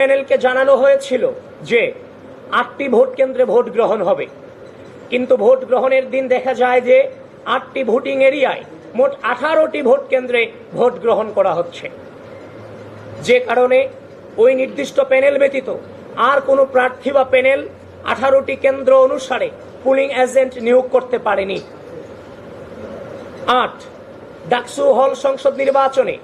প্যানেলকে জানানো হয়েছিল যে আটটি ভোট কেন্দ্রে ভোট গ্রহণ হবে। কিন্তু ভোট গ্রহণের দিন দেখা যায় যে আটটি ভোটিং এরিয়ায় মোট আঠারোটি ভোট কেন্দ্রে ভোট গ্রহণ করা হচ্ছে। যে কারণে ওই নির্দিষ্ট প্যানেল ব্যতীত আর কোনো প্রার্থী বা প্যানেল আঠারোটি কেন্দ্র অনুসারে পুলিং এজেন্ট নিয়োগ করতে পারেনি। আট, ডাকসু হল সংসদ নির্বাচনে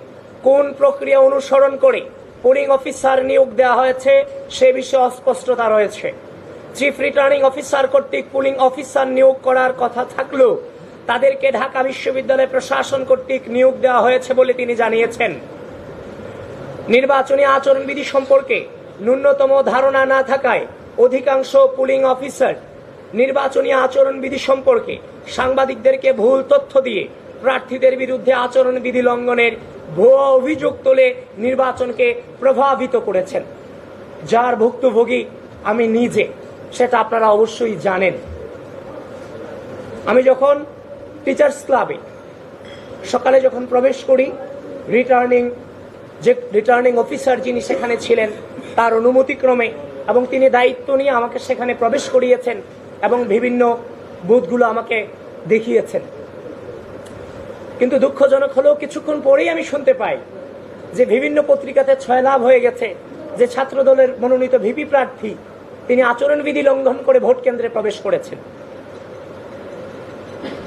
কোন প্রক্রিয়া অনুসরণ করে পোলিং অফিসার নিয়োগ দেওয়া হয়েছে, সে বিষয়ে অস্পষ্টতা রয়েছে। চিফ রিটার্নিং অফিসার কর্তৃক পুলিং অফিসার নিয়োগ করার কথা থাকলেও তাদেরকে ঢাকা বিশ্ববিদ্যালয় প্রশাসন কর্তৃক নিয়োগ দেওয়া হয়েছে বলে তিনি জানিয়েছেন। নির্বাচনী আচরণবিধি সম্পর্কে ন্যূনতম ধারণা না থাকায় অধিকাংশ পুলিং অফিসার নির্বাচনী আচরণবিধি সম্পর্কে সাংবাদিকদেরকে ভুল তথ্য দিয়ে প্রার্থীদের বিরুদ্ধে আচরণবিধি লঙ্ঘনের ভুয়া অভিযোগ তুলে নির্বাচনকে প্রভাবিত করেছেন। যার ভুক্তভোগী আমি নিজে, সেটা আপনারা অবশ্যই জানেন। আমি যখন টিচার্স ক্লাবে সকালে যখন প্রবেশ করি রিটার্নিং যে রিটার্নিং অফিসার যিনি সেখানে ছিলেন, তার অনুমতিক্রমে এবং তিনি দায়িত্ব নিয়ে আমাকে সেখানে প্রবেশ করিয়েছেন এবং বিভিন্ন বুথগুলো আমাকে দেখিয়েছেন। কিন্তু দুঃখজনক হলেও কিছুক্ষণ পরেই আমি শুনতে পাই যে বিভিন্ন পত্রিকাতে ছয় লাভ হয়ে গেছে, যে ছাত্র দলের মনোনীত ভিপি প্রার্থী, তিনি আচরণবিধি লঙ্ঘন করে ভোট কেন্দ্রে প্রবেশ করেছেন।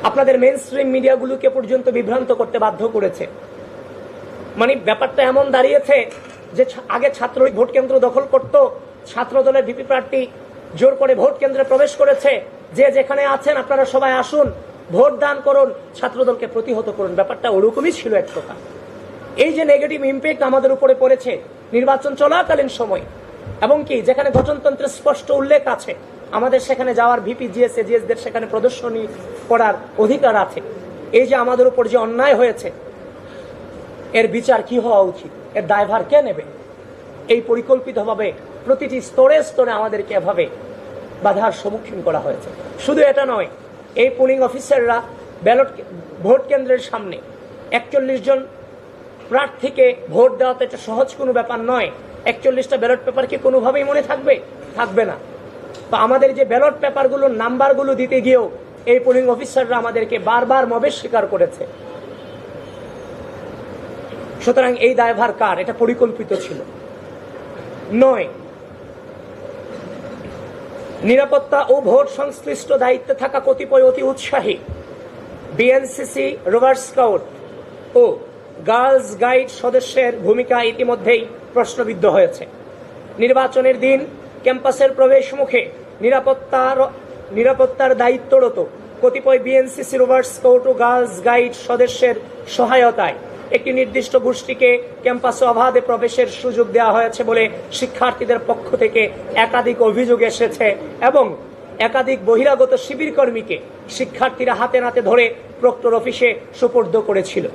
আপনাদের মেন স্ট্রিম মিডিয়াগুলোকে পর্যন্ত বিভ্রান্ত করতে বাধ্য করেছে। মানে ব্যাপারটা এমন দাঁড়িয়েছে যে আগে ছাত্র ভোট কেন্দ্র দখল করত ছাত্র দলের ভিপি প্রার্থী জোর করে ভোট কেন্দ্রে প্রবেশ করেছে, যে যেখানে আছেন আপনারা সবাই আসুন ভোট দান করুন, ছাত্রদলকে প্রতিহত করুন। ব্যাপারটা ওরকমই ছিল এক প্রকার। এই যে নেগেটিভ ইম্প্যাক্ট আমাদের উপরে পড়েছে, নির্বাচন চলাকালীন সময়, এবং কি, যেখানে গঠনতন্ত্রের স্পষ্ট উল্লেখ আছে, আমাদের সেখানে যাওয়ার ভিপি জিএস এজিএসদের সেখানে প্রদর্শনী করার অধিকার আছে। এই যে আমাদের উপর যে অন্যায় হয়েছে, এর বিচার কি হওয়া উচিত? এর দায়ভার কে নেবে? এই পরিকল্পিতভাবে প্রতিটি স্তরে স্তরে আমাদেরকে এভাবে বাধার সম্মুখীন করা হয়েছে। শুধু এটা নয় এই পোলিং অফিসাররা ব্যালট ভোট কেন্দ্রের সামনে একচল্লিশ জন প্রার্থীকে ভোট দেওয়া তো এটা সহজ কোনো ব্যাপার নয়। একচল্লিশটা ব্যালট পেপার কি কোনোভাবেই মনে থাকবে? থাকবে না। তো আমাদের যে ব্যালট পেপারগুলোর নাম্বারগুলো দিতে গিয়েও এই পোলিং অফিসাররা আমাদেরকে বারবার মবেশ স্বীকার করেছে। সুতরাং এই দায়ভার কার? এটা পরিকল্পিত ছিল। নয় নিরাপত্তা ও ভোট সংশ্লিষ্ট দায়িত্বে থাকা কতিপয় অতি উৎসাহী। বিএনসিসি রোভার স্কাউট ও গার্লস গাইড সদস্যের ভূমিকা ইতিমধ্যেই প্রশ্নবিদ্ধ হয়েছে। নির্বাচনের দিন ক্যাম্পাসের প্রবেশ মুখে নিরাপত্তার নিরাপত্তার দায়িত্বরত কতিপয় বিএনসিসি রোভার স্কাউট ও গার্লস গাইড সদস্যের সহায়তায় একটি নির্দিষ্ট গোষ্ঠীকে ক্যাম্পাসে অবাধে প্রবেশের সুযোগ দেওয়া হয়েছে বলে শিক্ষার্থীদের পক্ষ থেকে একাধিক অভিযোগ এসেছে এবং একাধিক বহিরাগত শিবির কর্মীকে শিক্ষার্থীরা হাতে নাতে ধরে প্রক্টর অফিসে সুপর্দ করেছিল।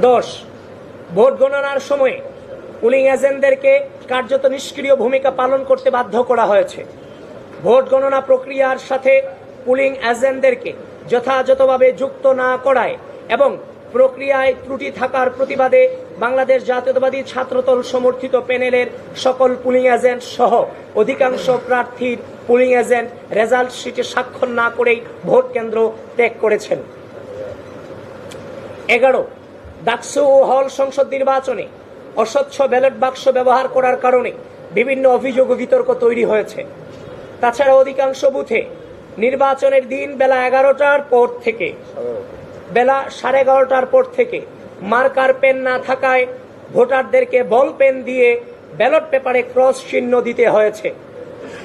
দশ, ভোট গণনার সময় পুলিং এজেন্টদেরকে কার্যত নিষ্ক্রিয় ভূমিকা পালন করতে বাধ্য করা হয়েছে। ভোট গণনা প্রক্রিয়ার সাথে পুলিং এজেন্টদেরকে যথাযথভাবে যুক্ত না করায় এবং প্রক্রিয়ায় ত্রুটি থাকার প্রতিবাদে বাংলাদেশ জাতীয়তাবাদী ছাত্রদল সমর্থিত প্যানেলের সকল পুলিং এজেন্ট সহ অধিকাংশ প্রার্থীর পুলিং এজেন্ট রেজাল্ট শিটে স্বাক্ষর না করেই ভোট কেন্দ্র ত্যাগ করেছেন। এগারো, ডাকসু ও হল সংসদ নির্বাচনে অস্বচ্ছ ব্যালট বাক্স ব্যবহার করার কারণে বিভিন্ন অভিযোগ ও বিতর্ক তৈরি হয়েছে। তাছাড়া অধিকাংশ বুথে নির্বাচনের দিন বেলা এগারোটার পর থেকে বেলা সাড়ে এগারোটার পর থেকে মার্কার পেন না থাকায় ভোটারদেরকে বল পেন দিয়ে ব্যালট পেপারে ক্রস চিহ্ন দিতে হয়েছে।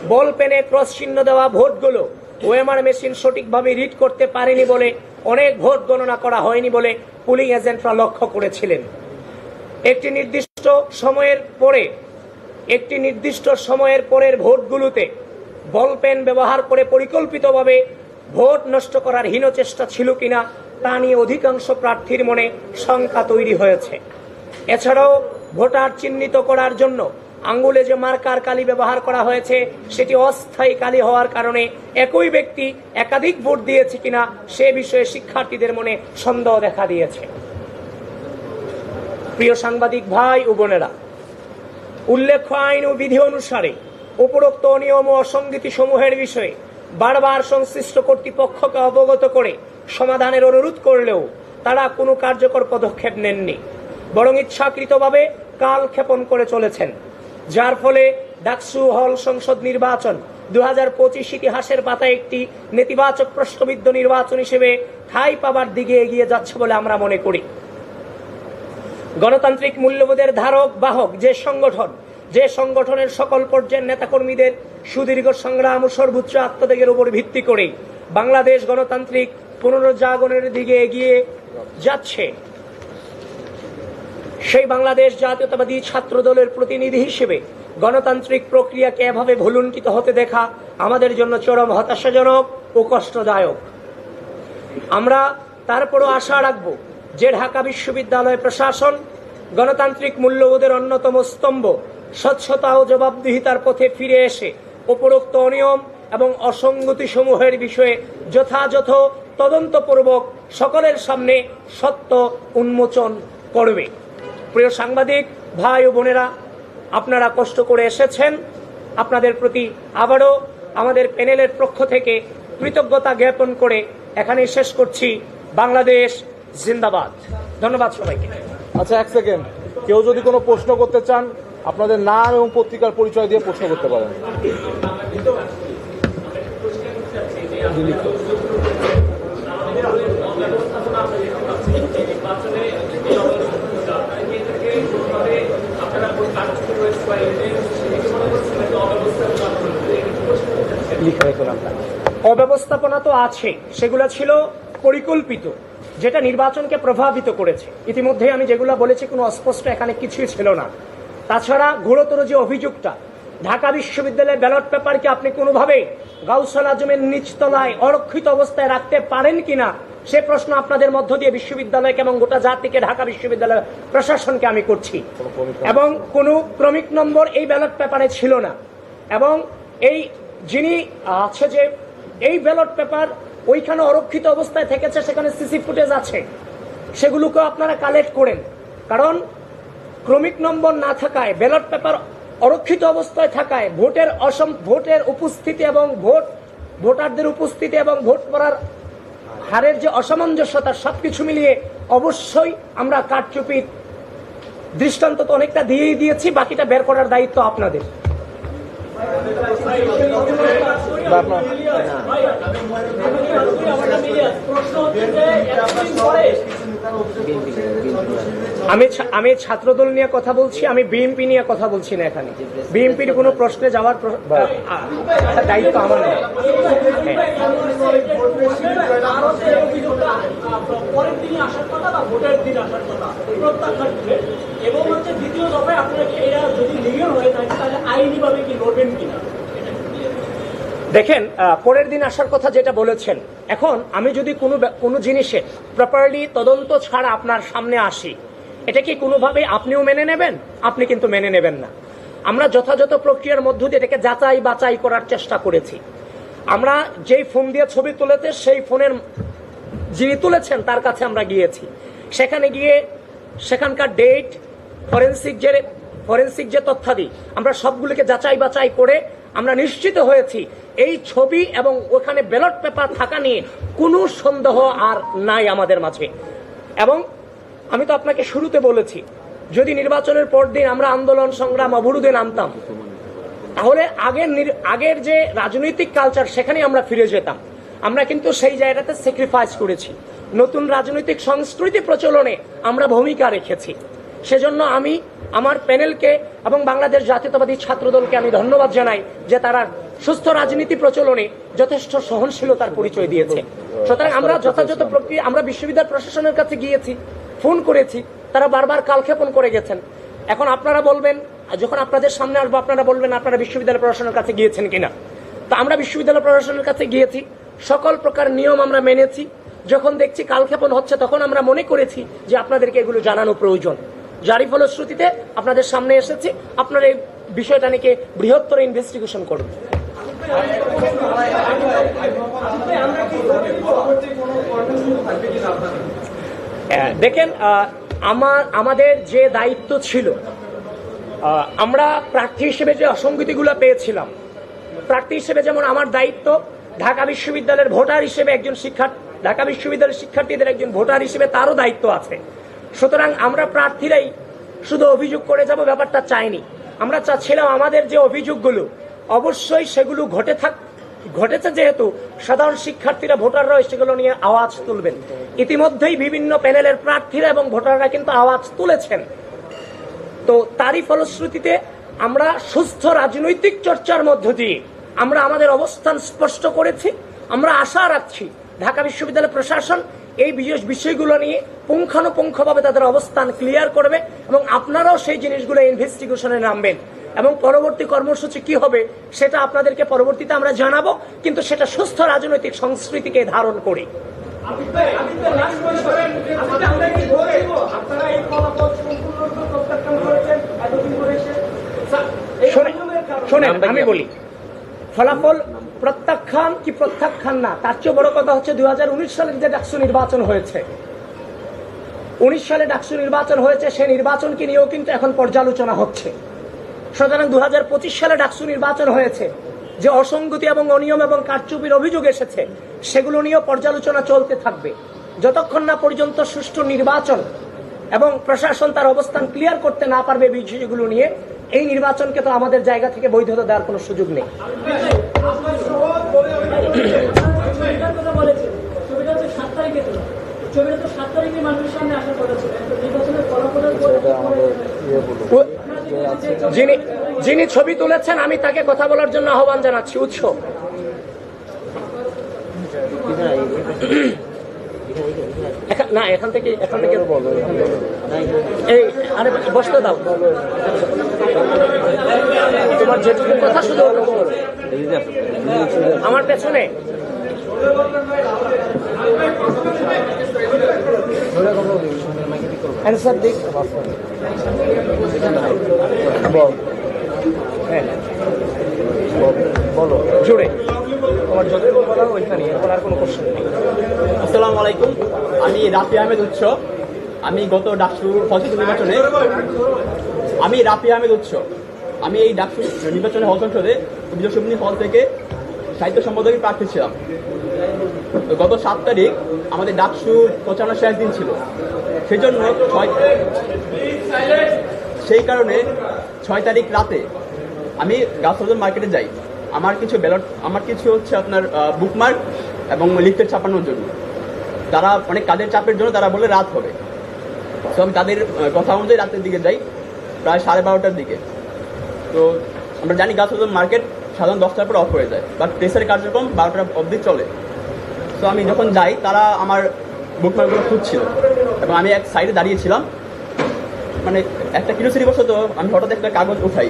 বল পেনে ক্রস চিহ্ন দেওয়া ভোটগুলো ওএমআর মেশিন সঠিকভাবে রিড করতে পারেনি বলে অনেক ভোট গণনা করা হয়নি বলে পুলিং এজেন্টরা লক্ষ্য করেছিলেন। একটি নির্দিষ্ট সময়ের পরে, একটি নির্দিষ্ট সময়ের পরের ভোটগুলোতে বল পেন ব্যবহার করে পরিকল্পিতভাবে ভোট নষ্ট করার হীন চেষ্টা ছিল কিনা তা নিয়ে অধিকাংশ প্রার্থীর মনে শঙ্কা তৈরি হয়েছে। এছাড়াও ভোটার চিহ্নিত করার জন্য আঙ্গুলে যে মার্কার কালি ব্যবহার করা হয়েছে, সেটি অস্থায়ী কালি হওয়ার কারণে একই ব্যক্তি একাধিক ভোট দিয়েছে কিনা, সে বিষয়ে শিক্ষার্থীদের মনে সন্দেহ দেখা দিয়েছে। প্রিয় সাংবাদিক ভাই ও বোনেরা, উল্লেখ্য আইন ও বিধি অনুসারে উপরোক্ত নিয়ম ও অসঙ্গতি সমূহের বিষয়ে বারবার সংশ্লিষ্ট কর্তৃপক্ষকে অবগত করে সমাধানের অনুরোধ করলেও তারা কোনো কার্যকর পদক্ষেপ নেননি, বরং ইচ্ছাকৃতভাবে কাল ক্ষেপণ করে চলেছেন, যার ফলে ডাকসু হল সংসদ নির্বাচন দু হাজার পঁচিশ ইতিহাসের পাতায় একটি নেতিবাচক প্রশ্নবিদ্ধ নির্বাচন হিসেবে ঠাঁই পাবার দিকে এগিয়ে যাচ্ছে বলে আমরা মনে করি। গণতান্ত্রিক মূল্যবোধের ধারক, বাহক, যে সংগঠন, যে সংগঠনের সকল পর্যায়ের নেতাকর্মীদের সুদীর্ঘ সংগ্রাম ও সর্বোচ্চ আত্মত্যাগের উপর ভিত্তি করে বাংলাদেশ গণতান্ত্রিক পুনরুজ্জাগরণের দিকে এগিয়ে যাচ্ছে। সেই বাংলাদেশ জাতীয়তাবাদী ছাত্র দলের প্রতিনিধি হিসেবে গণতান্ত্রিক প্রক্রিয়াকে এভাবে ভুলুণ্ঠিত হতে দেখা আমাদের জন্য চরম হতাশাজনক ও কষ্টদায়ক। আমরা তারপরও আশা রাখব যে ঢাকা বিশ্ববিদ্যালয় প্রশাসন গণতান্ত্রিক মূল্যবোধের অন্যতম স্তম্ভ স্বচ্ছতা ও জবাবদিহিতার পথে ফিরে এসে উপরোক্ত অনিয়ম এবং অসঙ্গতি সমূহের বিষয়ে যথাযথ তদন্তপূর্বক সকলের সামনে সত্য উন্মোচন করবে। প্রিয় সাংবাদিক ভাই ও বোনেরা আপনারা কষ্ট করে এসেছেন। আপনাদের প্রতি আবারও আমাদের প্যানেলের পক্ষ থেকে কৃতজ্ঞতা জ্ঞাপন করে এখানে শেষ করছি। বাংলাদেশ জিন্দাবাদ। ধন্যবাদ সবাইকে। আচ্ছা এক সেকেন্ড। কেউ যদি কোনো প্রশ্ন করতে চান আপনাদের নাম এবং পত্রিকার পরিচয় দিয়ে প্রশ্ন করতে পারেন। অব্যবস্থাপনা তো আছে সেগুলো ছিল পরিকল্পিত যেটা নির্বাচনকে প্রভাবিত করেছে। ইতিমধ্যে আমি যেগুলো বলেছি কোনো অস্পষ্ট এখানে কিছুই ছিল না। তাছাড়া গুরুতর যে অভিযোগটা ঢাকা বিশ্ববিদ্যালয়ের ব্যালট পেপারকে আপনি কোনোভাবে গাউসাল আজমের নিচতলায় অরক্ষিত অবস্থায় রাখতে পারেন কিনা সে প্রশ্ন আপনাদের মধ্য দিয়ে বিশ্ববিদ্যালয়কে এবং গোটা জাতিকে ঢাকা বিশ্ববিদ্যালয় প্রশাসনকে আমি করছি। এবং কোনো ক্রমিক নম্বর এই ব্যালট পেপারে ছিল না। এবং এই যিনি আছে যে এই ব্যালট পেপার ওইখানে অরক্ষিত অবস্থায় থেকেছে, সেখানে সিসি ফুটেজ আছে। সেগুলোকে আপনারা কালেক্ট করেন। কারণ ক্রমিক নম্বর না থাকায়, ব্যালট পেপার অরক্ষিত অবস্থায় থাকায় ভোটের অসম, ভোটের উপস্থিতি এবং ভোট, ভোটারদের উপস্থিতি এবং ভোট করার হারের যে অসামঞ্জস্যতা, সবকিছু মিলিয়ে অবশ্যই আমরা কারচুপির দৃষ্টান্ত তো অনেকটা দিয়েই দিয়েছি, বাকিটা বের করার দায়িত্ব আপনাদের। আমি ছা- আমি ছাত্রদল নিয়ে কথা বলছি আমি বিএনপি নিয়ে কথা বলছি না এখানে বিএনপির কোনো প্রশ্নে যাওয়ার প্র- আ- আ- দায়িত্ব আমার নয় হ্যাঁ। পরের দিনে আসার কথা বা ভোটের দিন আসার কথা প্রত্যাখ্যান করে এবং হচ্ছে দ্বিতীয় দফায় আপনাকে এরা যদি লিগেল হয়ে থাকে তাহলে দেখেন পরের দিন আসার কথা যেটা বলেছেন, এখন আমি যদি কোনো কোনো জিনিসে প্রপারলি তদন্ত ছাড়া আপনার সামনে আসি, এটা কি কোনোভাবে আপনিও মেনে নেবেন? আপনি কিন্তু মেনে নেবেন না। আমরা যথাযথ প্রক্রিয়ার মধ্য দিয়ে এটাকে যাচাই বাছাই করার চেষ্টা করেছি। আমরা যেই ফোন দিয়ে ছবি তুলেতে সেই ফোনের যিনি তুলেছেন, তার কাছে আমরা গিয়েছি। সেখানে গিয়ে সেখানকার ডেট ফরেন্সিক যে ফরেন্সিক যে তথ্যাদি, আমরা সবগুলিকে যাচাই বাছাই করে আমরা নিশ্চিত হয়েছি, এই ছবি এবং ওখানে ব্যালট পেপার থাকা নিয়ে কোনো সন্দেহ আর নাই আমাদের মাঝে। এবং আমি তো আপনাকে শুরুতে বলেছি, যদি নির্বাচনের পর দিন আমরা আন্দোলন সংগ্রাম অবরোধে নামতাম, তাহলে আগের আগের যে রাজনৈতিক কালচার সেখানে আমরা ফিরে যেতাম। আমরা কিন্তু সেই জায়গাতে স্যাক্রিফাইস করেছি। নতুন রাজনৈতিক সংস্কৃতি প্রচলনে আমরা ভূমিকা রেখেছি। সেজন্য আমি আমার প্যানেলকে এবং বাংলাদেশ জাতীয়তাবাদী ছাত্রদলকে আমি ধন্যবাদ জানাই যে তারা সুস্থ রাজনীতি প্রচলনে যথেষ্ট সহনশীলতার পরিচয় দিয়েছে। সুতরাং আমরা যথাযথ প্রক্রিয়া আমরা বিশ্ববিদ্যালয় প্রশাসনের কাছে গিয়েছি, ফোন করেছি, তারা বারবার কালক্ষেপণ করে গেছেন। এখন আপনারা বলবেন, যখন আপনাদের সামনে আসব, আপনারা বলবেন আপনারা বিশ্ববিদ্যালয় প্রশাসনের কাছে গিয়েছেন কিনা। তো আমরা বিশ্ববিদ্যালয় প্রশাসনের কাছে গিয়েছি, সকল প্রকার নিয়ম আমরা মেনেছি। যখন দেখছি কালক্ষেপণ হচ্ছে, তখন আমরা মনে করেছি যে আপনাদেরকে এগুলো জানানো প্রয়োজন। যারই ফলশ্রুতিতে আপনাদের সামনে এসেছি। আপনারা এই বিষয়টা নিয়ে বৃহত্তর ইনভেস্টিগেশন করুন। দেখেন আমার আমাদের যে দায়িত্ব ছিল আমরা প্রার্থী হিসেবে যে অসঙ্গতিগুলো পেয়েছিলাম, প্রার্থী হিসেবে যেমন আমার দায়িত্ব, ঢাকা বিশ্ববিদ্যালয়ের ভোটার হিসেবে একজন শিক্ষার্থী ঢাকা বিশ্ববিদ্যালয়ের শিক্ষার্থীদের একজন ভোটার হিসেবে তারও দায়িত্ব আছে। সুতরাং আমরা প্রার্থীরাই শুধু অভিযোগ করে যাব, ব্যাপারটা চাইনি। আমরা চাচ্ছিলাম আমাদের যে অভিযোগগুলো, অবশ্যই সেগুলো ঘটে থাক, ঘটেছে যেহেতু সাধারণ শিক্ষার্থীরা, ভোটাররা সেগুলো নিয়ে আওয়াজ তুলবেন। ইতিমধ্যেই বিভিন্ন প্যানেলের প্রার্থীরা এবং ভোটাররা কিন্তু আওয়াজ তুলেছেন। তো তারই ফলশ্রুতিতে আমরা সুস্থ রাজনৈতিক চর্চার মধ্য দিয়ে আমরা আমাদের অবস্থান স্পষ্ট করেছি। আমরা আশা রাখছি ঢাকা বিশ্ববিদ্যালয় প্রশাসন এই বিশেষ বিষয়গুলো নিয়ে পুঙ্খানুপুঙ্খভাবে তাদের অবস্থান ক্লিয়ার করবে এবং আপনারাও সেই জিনিসগুলো ইনভেস্টিগেশনে নামবেন। এবং পরবর্তী কর্মসূচি কি হবে সেটা আপনাদেরকে পরবর্তীতে আমরা জানাব কিন্তু সেটা সুস্থ রাজনৈতিক সংস্কৃতিকে ধারণ করে। শোনেন আমি বলি ফলাফল প্রত্যাখ্যান কি প্রত্যাখ্যান না? তার চেয়ে বড় কথা হচ্ছে দুই সালের যে ডাকসু নির্বাচন হয়েছে। উনিশ সালে ডাকসু নির্বাচন হয়েছে, সেই নির্বাচনকে নিয়েও কিন্তু এখন পর্যালোচনা হচ্ছে। সুতরাং দুহাজার পঁচিশ সালে ডাকসু নির্বাচন হয়েছে, যে অসঙ্গতি এবং অনিয়ম এবং কারচুপির অভিযোগ এসেছে, সেগুলো নিয়েও পর্যালোচনা চলতে থাকবে। যতক্ষণ না পর্যন্ত সুষ্ঠু নির্বাচন এবং প্রশাসন তার অবস্থান ক্লিয়ার করতে না পারবে বিষয়গুলো নিয়ে এই নির্বাচনকে তো আমাদের জায়গা থেকে বৈধতা দেওয়ার কোনো সুযোগ নেই। যিনি ছবি তুলেছেন, আমি তাকে কথা বলার জন্য আহ্বান জানাচ্ছি। উৎস। না, এখান থেকে এখান থেকে এই, আরে, বসতে দাও। তোমার যেটুকু কথা শুধু আমার পেছনে। বল। হ্যাঁ। বলো তোমার বলা ওইখানে। এরপর আর কোনো নেই। আলাইকুম। আমি রাফি আহমেদ উৎস। আমি গত ডাকসু ফলসিত নির্বাচনে আমি রাফি আহমেদ উৎস। আমি এই ডাকসু নির্বাচনে হল সংসদে বিজয় সুমনি হল থেকে সাহিত্য সম্পাদকের প্রার্থী ছিলাম। গত সাত তারিখ আমাদের ডাকসু প্রচারণার শেষ দিন ছিল। সেই জন্য ছয় সেই কারণে ছয় তারিখ রাতে আমি গাছরজন মার্কেটে যাই। আমার কিছু ব্যালট আমার কিছু হচ্ছে আপনার বুকমার্ক এবং লিফটেড ছাপানোর জন্য। তারা অনেক কাজের চাপের জন্য তারা বলে রাত হবে। তো আমি তাদের কথা অনুযায়ী রাতের দিকে যাই। প্রায় সাড়ে বারোটার দিকে। তো আমরা জানি গাছরজন মার্কেট সাধারণ দশটার পর অফ হয়ে যায় বাট প্রেসের কার্যক্রম বারোটা অবধি চলে। তো আমি যখন যাই, তারা আমার বুকমার্কগুলো খুঁজছিল এবং আমি এক সাইডে দাঁড়িয়েছিলাম। মানে একটা কিউরিয়াসিটি বশত আমি হঠাৎ একটা কাগজ উঠাই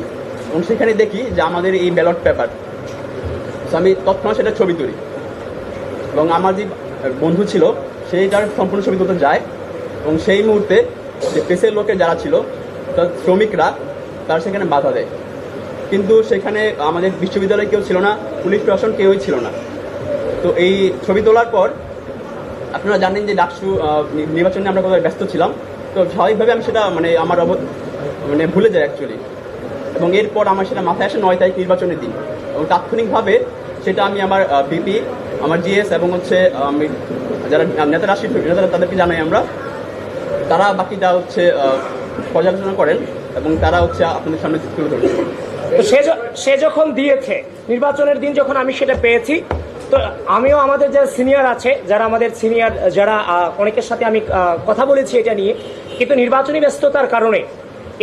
এবং সেখানে দেখি যে আমাদের এই ব্যালট পেপার তো আমি তৎক্ষণাৎ সেটা ছবি তুলি। এবং আমার যে বন্ধু ছিল সেই তার সম্পূর্ণ ছবি তুলতে যায়। এবং সেই মুহূর্তে যে প্রেসের লোকের যারা ছিল শ্রমিকরা, তারা সেখানে বাধা দেয়। কিন্তু সেখানে আমাদের বিশ্ববিদ্যালয়ে কেউ ছিল না, পুলিশ প্রশাসন কেউই ছিল না। তো এই ছবি তোলার পর, আপনারা জানেন যে ডাকসু নির্বাচনে আমরা কোথায় ব্যস্ত ছিলাম। তো স্বাভাবিকভাবে আমি সেটা মানে আমার অব- মানে ভুলে যাই অ্যাকচুয়ালি এবং এরপর আমার সেটা মাথায় আসে নয় তারিখ নির্বাচনের দিন। এবং তাৎক্ষণিকভাবে সেটা আমি আমার বিপি আমার জিএস এবং হচ্ছে আমি যারা নেতারা নেতারা তাদেরকে জানাই আমরা। তারা বাকিটা হচ্ছে পর্যালোচনা করেন এবং তারা হচ্ছে আপনাদের সামনে তুলে ধরেন তো সে সে যখন দিয়েছে, নির্বাচনের দিন যখন আমি সেটা পেয়েছি, তো আমিও আমাদের যারা সিনিয়র আছে, যারা আমাদের সিনিয়র যারা অনেকের সাথে আমি কথা বলেছি এটা নিয়ে, কিন্তু নির্বাচনী ব্যস্ততার কারণে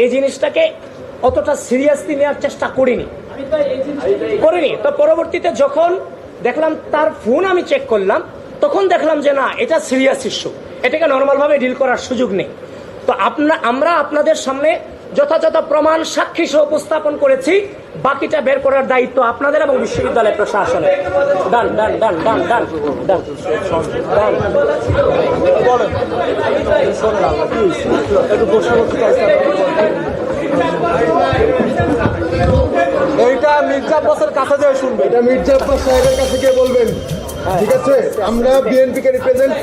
এই জিনিসটাকে অতটা সিরিয়াসলি নেওয়ার চেষ্টা করিনি। করিনি। তো পরবর্তীতে যখন দেখলাম তার ফোন আমি চেক করলাম, তখন দেখলাম যে না, এটা সিরিয়াস ইস্যু এটাকে নর্মালভাবে ডিল করার সুযোগ নেই। তো আপনা আমরা আপনাদের সামনে যথাযথ প্রমাণ সাক্ষী সহ উপস্থাপন করেছি। বাকিটা বের করার দায়িত্ব আপনাদের এবং বিশ্ববিদ্যালয় প্রশাসনের। ডান ডান ডান ডান ডান ডান। এইটা মির্জা আব্বাসের কাছে যায় শুনবে। এটা মির্জা আব্বাস সাহেবের কাছে গিয়ে বলবেন। ঠিক আছে? আমরা বিএনপিকে রিপ্রেজেন্ট